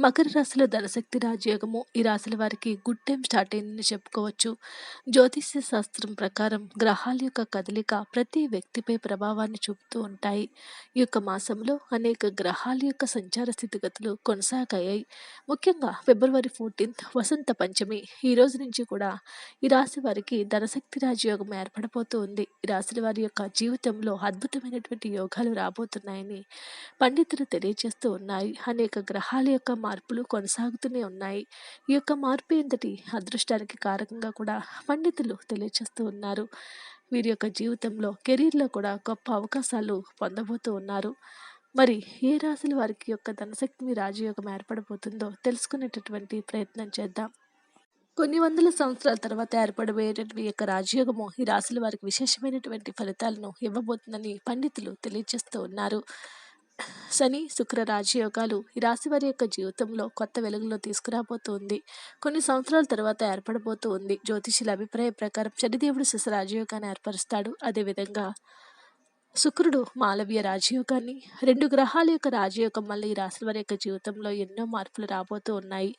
మకర రాశిలో ధనశక్తి రాజయోగము ఈ రాశుల వారికి గుడ్ టైం స్టార్ట్ అయిందని చెప్పుకోవచ్చు. జ్యోతిష్య శాస్త్రం ప్రకారం గ్రహాల యొక్క కదలిక ప్రతి వ్యక్తిపై ప్రభావాన్ని చూపుతూ ఉంటాయి. ఈ యొక్క మాసంలో అనేక గ్రహాల యొక్క సంచార స్థితిగతులు కొనసాగాయి. ముఖ్యంగా ఫిబ్రవరి ఫోర్టీన్త్ వసంత పంచమి ఈ రోజు నుంచి కూడా ఈ రాశి వారికి ధనశక్తి రాజయోగం ఏర్పడబోతూ ఉంది. ఈ రాశుల వారి యొక్క జీవితంలో అద్భుతమైనటువంటి యోగాలు రాబోతున్నాయని పండితులు తెలియజేస్తూ ఉన్నాయి. అనేక గ్రహాల యొక్క మార్పులు కొనసాగుతూనే ఉన్నాయి. ఈ యొక్క మార్పు ఎంతటి అదృష్టానికి కారకంగా కూడా పండితులు తెలియజేస్తూ ఉన్నారు. వీరి యొక్క జీవితంలో కెరీర్లో కూడా గొప్ప అవకాశాలు పొందబోతూ ఉన్నారు. మరి ఏ రాశుల వారికి యొక్క ధనశక్తి రాజయోగం ఏర్పడబోతుందో తెలుసుకునేటటువంటి ప్రయత్నం చేద్దాం. కొన్ని వందల సంవత్సరాల తర్వాత ఏర్పడబోయేటటువంటి యొక్క రాజయోగము ఈ రాశుల వారికి విశేషమైనటువంటి ఫలితాలను ఇవ్వబోతుందని పండితులు తెలియజేస్తూ ఉన్నారు. శని శుక్ర రాజయోగాలు ఈ రాశి వారి యొక్క జీవితంలో కొత్త వెలుగులో తీసుకురాబోతుంది. కొన్ని సంవత్సరాల తర్వాత ఏర్పడబోతూ ఉంది జ్యోతిషుల అభిప్రాయం ప్రకారం శనిదేవుడు శిశ రాజయోగాన్ని ఏర్పరుస్తాడు. అదేవిధంగా శుక్రుడు మాలవీయ రాజయోగాన్ని రెండు గ్రహాల యొక్క రాజయోగం వల్ల ఈ రాశుల వారి యొక్క జీవితంలో ఎన్నో మార్పులు రాబోతూ ఉన్నాయి.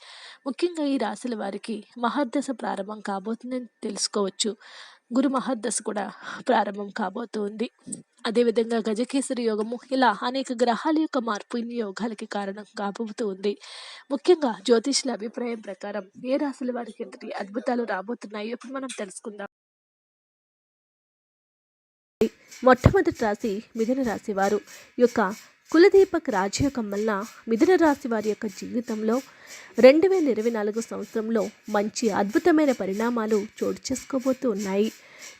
ముఖ్యంగా ఈ రాశుల వారికి మహర్దశ ప్రారంభం కాబోతుందని తెలుసుకోవచ్చు. గురు మహర్దశ కూడా ప్రారంభం కాబోతుంది. అదేవిధంగా గజకేసరి యోగము ఇలా అనేక గ్రహాల యొక్క మార్పు ఇన్ని యోగాలకి కారణం కాబోతూ ఉంది. ముఖ్యంగా జ్యోతిషుల అభిప్రాయం ప్రకారం ఏ రాశుల వారికి ఎంతటి అద్భుతాలు రాబోతున్నాయో ఇప్పుడు మనం తెలుసుకుందాం. మొట్టమొదటి రాశి మిథున రాశి వారు. యొక్క కులదీపక్ రాజయోగం వల్ల మిథున రాశి వారి యొక్క జీవితంలో రెండు వేల ఇరవై నాలుగు సంవత్సరంలో మంచి అద్భుతమైన పరిణామాలు చోటు చేసుకోబోతూ ఉన్నాయి.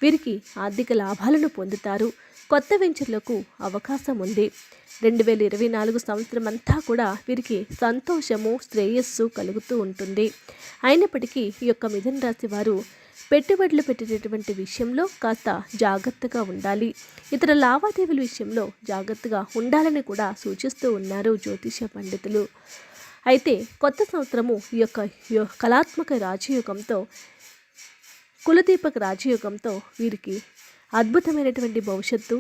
వీరికి ఆర్థిక లాభాలను పొందుతారు. కొత్త వెంచర్లకు అవకాశం ఉంది. రెండు వేల ఇరవై నాలుగు సంవత్సరం అంతా కూడా వీరికి సంతోషము శ్రేయస్సు కలుగుతూ ఉంటుంది. అయినప్పటికీ ఈ యొక్క మిథున రాశి వారు పెట్టుబడులు పెట్టేటటువంటి విషయంలో కాస్త జాగ్రత్తగా ఉండాలి. ఇతర లావాదేవీల విషయంలో జాగ్రత్తగా ఉండాలని కూడా సూచిస్తూ ఉన్నారు జ్యోతిష పండితులు. అయితే కొత్త సంవత్సరము ఈ యొక్క యో- కళాత్మక రాజయోగంతో కులదీపక రాజయోగంతో వీరికి అద్భుతమైనటువంటి భవిష్యత్తు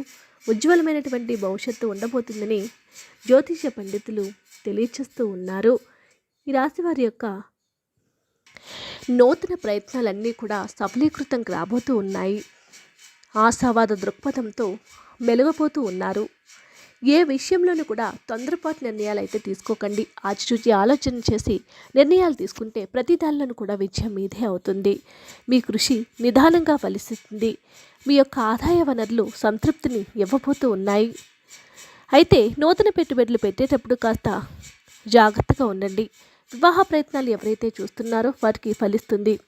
ఉజ్వలమైనటువంటి భవిష్యత్తు ఉండబోతుందని జ్యోతిష పండితులు తెలియచేస్తూ ఉన్నారు. ఈ రాశి వారి యొక్క నూతన ప్రయత్నాలన్నీ కూడా సఫలీకృతం రాబోతూ ఉన్నాయి. ఆశావాద దృక్పథంతో మెలుగపోతూ ఉన్నారు. ఏ విషయంలోనూ కూడా తొందరపాటు నిర్ణయాలు అయితే తీసుకోకండి. ఆచిచూచి ఆలోచన చేసి నిర్ణయాలు తీసుకుంటే ప్రతి దానిలోనూ కూడా విజయం మీదే అవుతుంది. మీ కృషి నిదానంగా ఫలిస్తుంది. మీ యొక్క ఆదాయ వనరులు సంతృప్తిని ఇవ్వబోతూ ఉన్నాయి. అయితే నూతన పెట్టుబడులు పెట్టేటప్పుడు కాస్త జాగ్రత్తగా ఉండండి. వివాహ ప్రయత్నాలు ఎవరైతే చూస్తున్నారో వారికి ఫలిస్తుంది.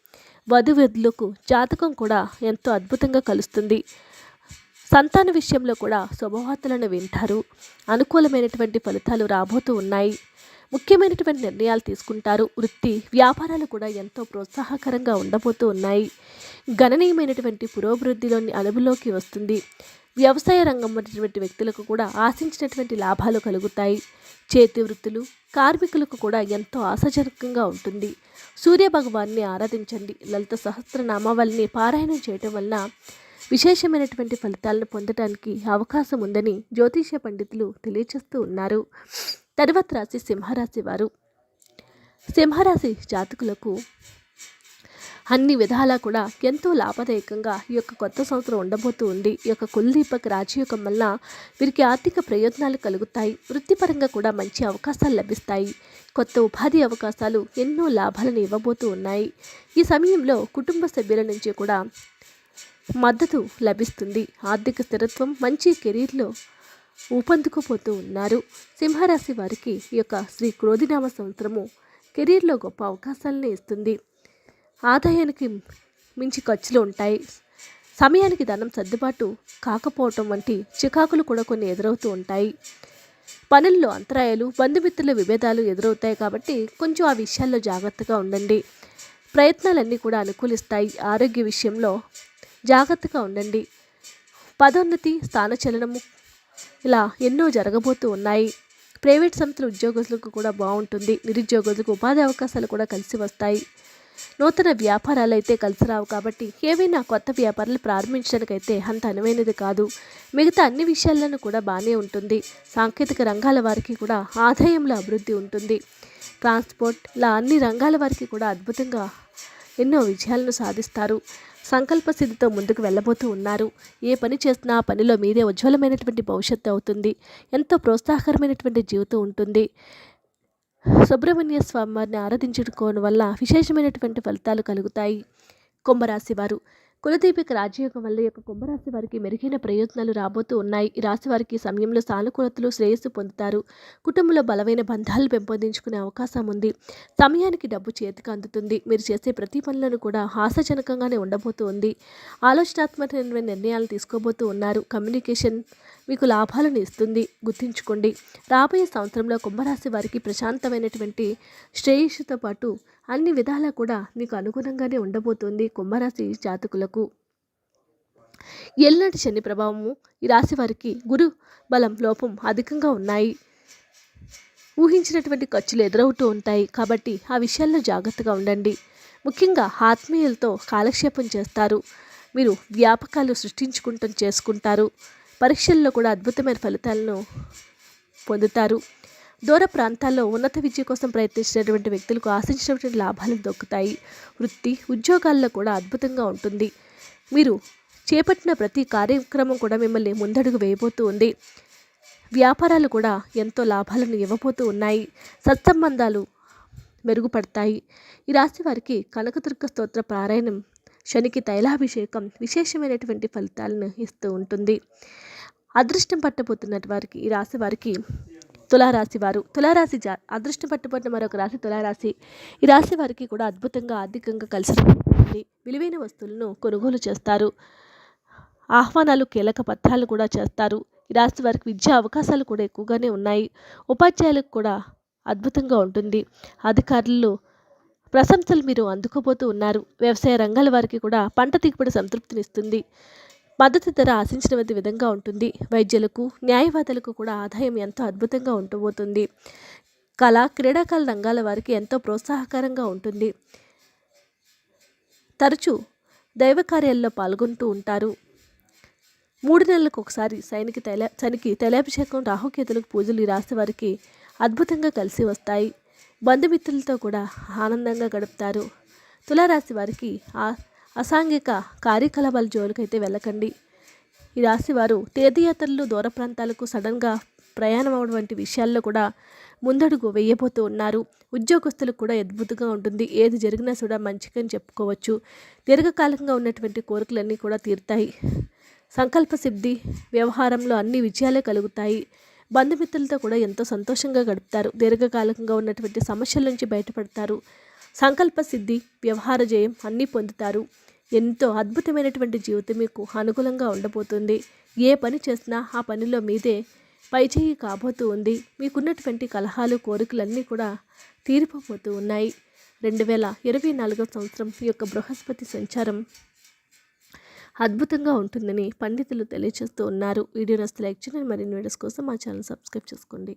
వధువధులకు జాతకం కూడా ఎంతో అద్భుతంగా కలుస్తుంది. సంతాన విషయంలో కూడా శుభవార్తలను వింటారు. అనుకూలమైనటువంటి ఫలితాలు రాబోతూ ఉన్నాయి. ముఖ్యమైనటువంటి నిర్ణయాలు తీసుకుంటారు. వృత్తి వ్యాపారాలు కూడా ఎంతో ప్రోత్సాహకరంగా ఉండబోతూ ఉన్నాయి. గణనీయమైనటువంటి పురోభివృద్ధిలోని అనుభవంలోకి వస్తుంది. వ్యవసాయ రంగం ఉన్నటువంటి వ్యక్తులకు కూడా ఆశించినటువంటి లాభాలు కలుగుతాయి. చేతి వృత్తులు కార్మికులకు కూడా ఎంతో ఆశాజనకంగా ఉంటుంది. సూర్య భగవాన్ని ఆరాధించండి. లలిత సహస్రనామావళిని పారాయణం చేయటం వలన విశేషమైనటువంటి ఫలితాలను పొందడానికి అవకాశం ఉందని జ్యోతిష పండితులు తెలియచేస్తూ ఉన్నారు. తరువాత రాశి సింహరాశి వారు. సింహరాశి జాతకులకు అన్ని విధాలా కూడా ఎంతో లాభదాయకంగా ఈ యొక్క కొత్త సంవత్సరం ఉండబోతూ ఉంది. ఈ యొక్క కుల్దీపక్ రాజయోగం వల్ల వీరికి ఆర్థిక ప్రయోజనాలు కలుగుతాయి. వృత్తిపరంగా కూడా మంచి అవకాశాలు లభిస్తాయి. కొత్త ఉపాధి అవకాశాలు ఎన్నో లాభాలను ఇవ్వబోతూ ఉన్నాయి. ఈ సమయంలో కుటుంబ సభ్యుల నుంచి కూడా మద్దతు లభిస్తుంది. ఆర్థిక స్థిరత్వం మంచి కెరీర్లో ఊపందుకుపోతూ ఉన్నారు. సింహరాశి వారికి ఈ యొక్క శ్రీ క్రోధినామ సంవత్సరము కెరీర్లో గొప్ప అవకాశాలను ఇస్తుంది. ఆదాయానికి మించి ఖర్చులు ఉంటాయి. సమయానికి ధనం సర్దుబాటు కాకపోవటం వంటి చికాకులు కూడా కొన్ని ఎదురవుతూ ఉంటాయి. పనుల్లో అంతరాయాలు బంధుమిత్రుల విభేదాలు ఎదురవుతాయి కాబట్టి కొంచెం ఆ విషయాల్లో జాగ్రత్తగా ఉండండి. ప్రయత్నాలన్నీ కూడా అనుకూలిస్తాయి. ఆరోగ్య విషయంలో జాగ్రత్తగా ఉండండి. పదోన్నతి స్థానచలనము ఇలా ఎన్నో జరగబోతూ ఉన్నాయి. ప్రైవేట్ సంస్థల ఉద్యోగస్తులకు కూడా బాగుంటుంది. నిరుద్యోగులకు ఉపాధి అవకాశాలు కూడా కలిసి వస్తాయి. నూతన వ్యాపారాలు అయితే కలిసి రావు కాబట్టి ఏవైనా కొత్త వ్యాపారాలు ప్రారంభించడానికైతే అంత అనువైనది కాదు. మిగతా అన్ని విషయాలను కూడా బాగానే ఉంటుంది. సాంకేతిక రంగాల వారికి కూడా ఆదాయంలో అభివృద్ధి ఉంటుంది. ట్రాన్స్పోర్ట్ ఇలా అన్ని రంగాల వారికి కూడా అద్భుతంగా ఎన్నో విజయాలను సాధిస్తారు. సంకల్ప సిద్ధితో ముందుకు వెళ్ళబోతూ ఉన్నారు. ఏ పని చేసినా ఆ పనిలో మీదే ఉజ్వలమైనటువంటి భవిష్యత్తు అవుతుంది. ఎంతో ప్రోత్సాహకరమైనటువంటి జీవితం ఉంటుంది. సుబ్రహ్మణ్య స్వామి వారిని ఆరాధించుకోవడం వల్ల విశేషమైనటువంటి ఫలితాలు కలుగుతాయి. కుంభరాశి వారు కులదీపిక రాజయోగం వల్ల యొక్క కుంభరాశి వారికి మెరుగైన ప్రయోజనాలు రాబోతూ ఉన్నాయి. ఈ రాశి వారికి సమయంలో సానుకూలతలు శ్రేయస్సు పొందుతారు. కుటుంబంలో బలమైన బంధాలు పెంపొందించుకునే అవకాశం ఉంది. సమయానికి డబ్బు చేతికి అందుతుంది. మీరు చేసే ప్రతి పనులను కూడా హాస్యజనకంగానే ఉండబోతూ ఉంది. ఆలోచనాత్మకమైన నిర్ణయాలు తీసుకోబోతూ ఉన్నారు. కమ్యూనికేషన్ మీకు లాభాలను ఇస్తుంది. గుర్తుంచుకోండి. రాబోయే సంవత్సరంలో కుంభరాశి వారికి ప్రశాంతమైనటువంటి శ్రేయస్సుతో పాటు అన్ని విధాలా కూడా మీకు అనుగుణంగానే ఉండబోతుంది కుంభరాశి జాతకులకు. ఎల్నాటి శని ప్రభావము ఈ రాశి వారికి గురు బలం లోపం అధికంగా ఉన్నాయి. ఊహించినటువంటి ఖర్చులు ఎదురవుతూ ఉంటాయి కాబట్టి ఆ విషయాల్లో జాగ్రత్తగా ఉండండి. ముఖ్యంగా ఆత్మీయులతో కాలక్షేపం చేస్తారు. మీరు వ్యాపకాలు సృష్టించుకుంటూ చేసుకుంటారు. పరీక్షల్లో కూడా అద్భుతమైన ఫలితాలను పొందుతారు. దూర ప్రాంతాల్లో ఉన్నత విద్య కోసం ప్రయత్నించినటువంటి వ్యక్తులకు ఆశించినటువంటి లాభాలు దొక్కుతాయి. వృత్తి ఉద్యోగాల్లో కూడా అద్భుతంగా ఉంటుంది. మీరు చేపట్టిన ప్రతి కార్యక్రమం కూడా మిమ్మల్ని ముందడుగు వేయబోతూ ఉంది. వ్యాపారాలు కూడా ఎంతో లాభాలను ఇవ్వబోతూ ఉన్నాయి. సత్సంబంధాలు మెరుగుపడతాయి. ఈ రాశి వారికి కనకదుర్గ స్తోత్ర పారాయణం శనికి తైలాభిషేకం విశేషమైనటువంటి ఫలితాలను ఇస్తూ ఉంటుంది. అదృష్టం పట్టబోతున్నటువంటి వారికి ఈ రాశి వారికి తులారాశి వారు. తులారాశి జా అదృష్టం పట్టుబడిన మరొక రాశి తులారాశి. ఈ రాశి వారికి కూడా అద్భుతంగా ఆర్థికంగా కలిసి విలువైన వస్తువులను కొనుగోలు చేస్తారు. ఆహ్వానాలు కీలక పత్రాలు కూడా చేస్తారు. ఈ రాశి వారికి విద్యా అవకాశాలు కూడా ఎక్కువగానే ఉన్నాయి. ఉపాధ్యాయులకు కూడా అద్భుతంగా ఉంటుంది. అధికారులు ప్రశంసలు మీరు అందుకోబోతూ ఉన్నారు. వ్యవసాయ రంగాల వారికి కూడా పంట దిగుబడి సంతృప్తినిస్తుంది. మద్దతు ధర ఆశించిన విధంగా ఉంటుంది. వైద్యులకు న్యాయవాదులకు కూడా ఆదాయం ఎంతో అద్భుతంగా ఉండబోతుంది. కళ క్రీడాకాల రంగాల వారికి ఎంతో ప్రోత్సాహకరంగా ఉంటుంది. తరచూ దైవ కార్యాల్లో పాల్గొంటూ ఉంటారు. మూడు నెలలకు ఒకసారి సైనికి తైల శనికి తైలాభిషేకం రాహుకేతులకు పూజలు ఈ రాశి వారికి అద్భుతంగా కలిసి వస్తాయి. బంధుమిత్రులతో కూడా ఆనందంగా గడుపుతారు. తులారాశి వారికి ఆ అసాంఘిక కార్యకలాపాల జోలికైతే వెళ్ళకండి. ఈ రాశి వారు తీర్థయాత్రలు దూర ప్రాంతాలకు సడన్గా ప్రయాణం అవడం వంటి విషయాల్లో కూడా ముందడుగు వేయబోతూ ఉన్నారు. ఉద్యోగస్తులకు కూడా అద్భుతంగా ఉంటుంది. ఏది జరిగినా కూడా మంచిగా చెప్పుకోవచ్చు. దీర్ఘకాలికంగా ఉన్నటువంటి కోరికలన్నీ కూడా తీరుతాయి. సంకల్ప సిద్ధి వ్యవహారంలో అన్ని విజయాలే కలుగుతాయి. బంధుమిత్రులతో కూడా ఎంతో సంతోషంగా గడుపుతారు. దీర్ఘకాలికంగా ఉన్నటువంటి సమస్యల నుంచి బయటపడతారు. సంకల్ప సిద్ధి వ్యవహార జయం అన్నీ పొందుతారు. ఎంతో అద్భుతమైనటువంటి జీవితం మీకు అనుకూలంగా ఉండబోతుంది. ఏ పని చేసినా ఆ పనిలో మీదే పైచేయి కాబోతూ ఉంది. మీకున్నటువంటి కలహాలు కోరికలన్నీ కూడా తీరిపోతూ ఉన్నాయి. రెండు వేల ఇరవై నాలుగో సంవత్సరం ఈ యొక్క బృహస్పతి సంచారం అద్భుతంగా ఉంటుందని పండితులు తెలియజేస్తూ ఉన్నారు. వీడియో నస్తే లైక్ చేయండి. మరిన్ని వీడియోస్ కోసం మా ఛానల్ సబ్స్క్రైబ్ చేసుకోండి.